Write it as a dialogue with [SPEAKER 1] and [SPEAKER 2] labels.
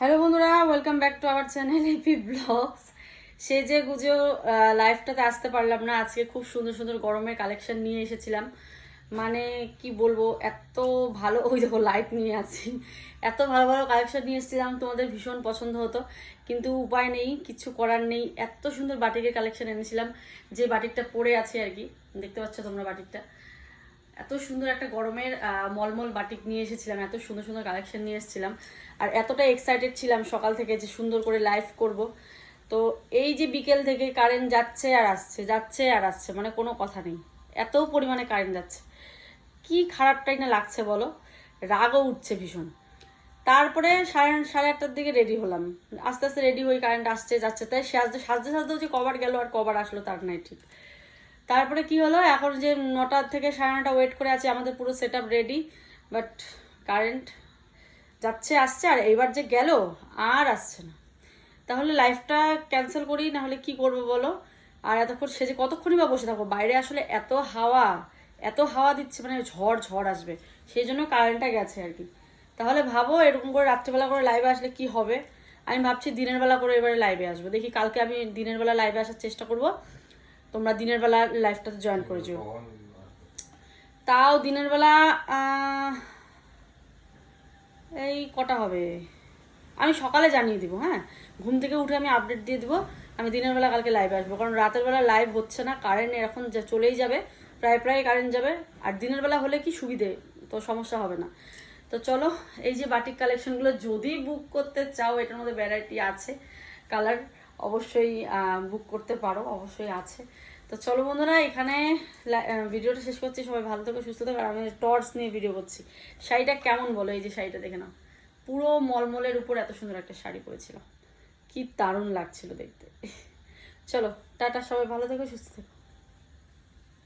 [SPEAKER 1] Hello বন্ধুরা welcome back to our channel AP blogs সে যে গুজো লাইফটাতে আসতে পারলাম না, আজকে খুব সুন্দর সুন্দর গরমের কালেকশন নিয়ে এসেছিলাম। মানে কি বলব, এত ভালো, ওই দেখো লাইট নিয়ে আছি। এত ভালো ভালো কালেকশন নিয়ে এসেছিলাম, তোমাদের ভীষণ পছন্দ হতো। কিন্তু উপায় নেই, কিছু করার নেই। এত সুন্দর বাটিকের কালেকশন এনেছিলাম, যে বাটিকটা পরে আছে আর কি। দেখতে পাচ্ছ তোমরা বাটিকটা। এত সুন্দর একটা গরমের মলমল বাটিক নিয়ে এসেছিলাম, এত সুন্দর সুন্দর কালেকশন নিয়ে এসেছিলাম। আর এতটা এক্সাইটেড ছিলাম সকাল থেকে যে সুন্দর করে লাইভ করব। তো এই যে বিকেল থেকে কারেন্ট যাচ্ছে আর আসছে, যাচ্ছে আর আসছে মানে কোনো কথা নেই। এত পরিমাণে কারেন্ট যাচ্ছে। কি খারাপটাই না লাগছে বলো? রাগও উঠছে ভীষণ। তারপরে সাড়ে সাড়ে আটটার দিকে রেডি হলাম। আস্তে আস্তে রেডি হয়ে কারেন্ট আসছে, যাচ্ছে। তাই সাজতে সাজতে সাজতেও যে কবার গেল আর কবার আসলো তার নাই ঠিক। তারপরে কি হলো? এখন যে নটা থেকে সাড়ে নটা ওয়েট করে আছি, আমাদের পুরো সেট রেডি বাট কারেন্ট যাচ্ছে, আসছে, আর এইবার যে গেল, আর আসছে না। তাহলে লাইফটা ক্যান্সেল করি, না হলে কি করব বলো? আর এতক্ষণ সে যে কতক্ষণই বা বসে থাকব? বাইরে আসলে এত হাওয়া এত হাওয়া দিচ্ছে মানে ঝড় ঝড় আসবে। সেই জন্য কারেন্টটা গেছে আর কি। তাহলে ভাবো, এরকম করে রাত্রিবেলা করে লাইভে আসলে কি হবে? আমি ভাবছি দিনের বেলা করে এবারে লাইভে আসব। দেখি কালকে আমি দিনের বেলা লাইভে আসার চেষ্টা করব। তোমরা দিনের বেলা লাইফটাতে জয়েন করে যেও তাও দিনের বেলা এই কটা হবে? আমি সকালে জানিয়ে দিব হ্যাঁ? ঘুম থেকে উঠে আমি আপডেট দিয়ে দিব আমি দিনের বেলা কালকে লাইভে আসব। কারণ রাতের বেলা লাইভ হচ্ছে না কারেন্ট এখন যা চলেই যাবে প্রায় প্রায় কারেন্ট যাবে। আর দিনের বেলা হলে কি সুবিধে? তো সমস্যা হবে না। তো চলো এই যে বাটিক কালেকশনগুলো যদি বুক করতে চাও এটার মধ্যে ভ্যারাইটি আছে কালার অবশ্যই বুক করতে পারো, অবশ্যই আছে। তো চলো বন্ধুরা, এখানে ভিডিওটা শেষ করছি। সবাই ভালো থাকো, সুস্থ থাকো। আর আমি টর্চ নিয়ে ভিডিও করছি। শাড়িটা কেমন বলো? এই যে শাড়িটা দেখে নাও। পুরো মলমলের উপর এত সুন্দর একটা শাড়ি পরেছিলাম কি দারুণ লাগছিল দেখতে। চলো, টাটা, সবাই ভালো থেকো, সুস্থ থেকো।